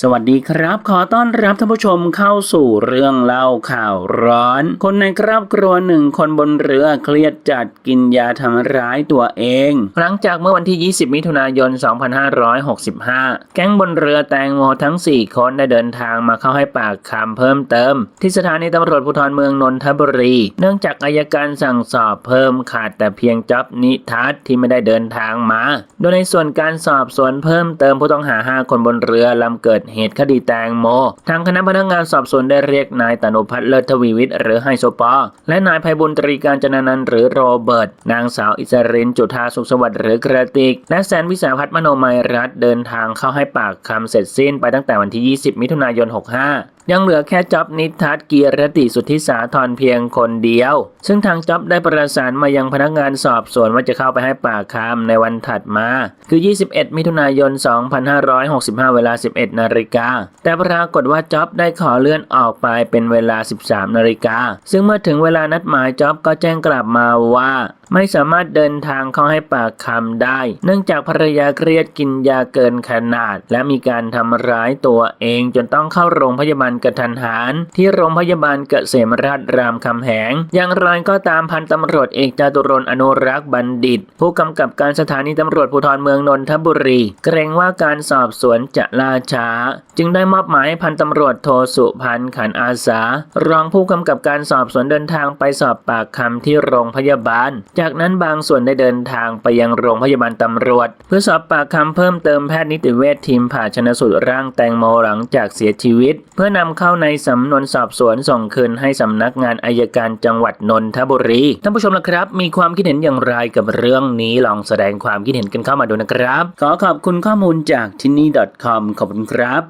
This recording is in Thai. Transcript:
สวัสดีครับ ขอต้อนรับท่านผู้ชมเข้าสู่เรื่องเล่าข่าวร้อน คนในครอบครัวหนึ่งคนบนเรือเครียดจัดกินยาทำร้ายตัวเอง หลังจากเมื่อวันที่ 20 มิถุนายน 2565 แก๊งบนเรือแตงโมทั้ง 4 คนได้เดินทางมาเข้าให้ปากคำเพิ่มเติม ที่สถานีตำรวจภูธรเมืองนนทบุรี เนื่องจากอายการสั่งสอบเพิ่มขาดแต่เพียงจ๊อบนิทัศที่ไม่ได้เดินทางมา โดยในส่วนการสอบสวนเพิ่มเติมผู้ต้องหา 5 คนบนเรือลำเกิดเหตุคดีแตงโม ทางคณะพนักงานสอบสวนได้เรียกนายตนุพัฒน์เลิศทวีวิทย์หรือไฮโซปอ และนายภัยบุญตรีการจนานันหรือโรเบิร์ต นางสาวอิสรินจุธาสุขสวัสดิ์หรือกระติก และแซนวิสาพัฒน์มโนมัยรัตน์เดินทางเข้าให้ปากคำเสร็จสิ้นไปตั้งแต่วันที่ 20 มิถุนายน 65ยังเหลือแค่จ็อบนิทัศเกียรติสุทธิสาธรเพียงคนเดียว ซึ่งทางจ็อบได้ประสานมายังพนักงานสอบสวนว่าจะเข้าไปให้ปากคำในวันถัดมา คือ 21 มิถุนายน 2565 เวลา 11 นาฬิกา แต่ปรากฏว่าจ็อบได้ขอเลื่อนออกไปเป็นเวลา 13 นาฬิกา ซึ่งเมื่อถึงเวลานัดหมายจ็อบก็แจ้งกลับมาว่า ไม่สามารถเดินทางเข้าให้ปากคำได้ เนื่องจากภรรยาเครียดกินยาเกินขนาด และมีการทำร้ายตัวเองจนต้องเข้าโรงพยาบาลกระทันหันที่โรงพยาบาลเกษมราชรามคำแหง อย่างไรก็ตามพันตำรวจเอกจตุรนอนุรักษ์บัณฑิต ผู้กำกับการสถานีตำรวจภูธรเมืองนนทบุรี เกรงว่าการสอบสวนจะล่าช้า จึงได้มอบหมายให้พันตำรวจโทสุพันธ์ขันอาสา รองผู้กำกับการสอบสวนเดินทางไปสอบปากคำที่โรงพยาบาลจจากนั้นบางส่วนได้เดินทางไปยังโรงพยาบาลตำรวจ เพื่อสอบปากคำเพิ่มเติมแพทย์นิติเวชทีมผ่าชนสูตรร่างแตงโมหลังจากเสียชีวิต เพื่อนำเข้าในสำนวนสอบสวนส่งคืนให้สำนักงานอายการจังหวัดนนทบุรีท่านผู้ชมนะครับ มีความคิดเห็นอย่างไรกับเรื่องนี้ลองแสดงความคิดเห็นกันเข้ามาดูนะครับ ขอขอบคุณข้อมูลจากที่นี่ .com ขอบคุณครับ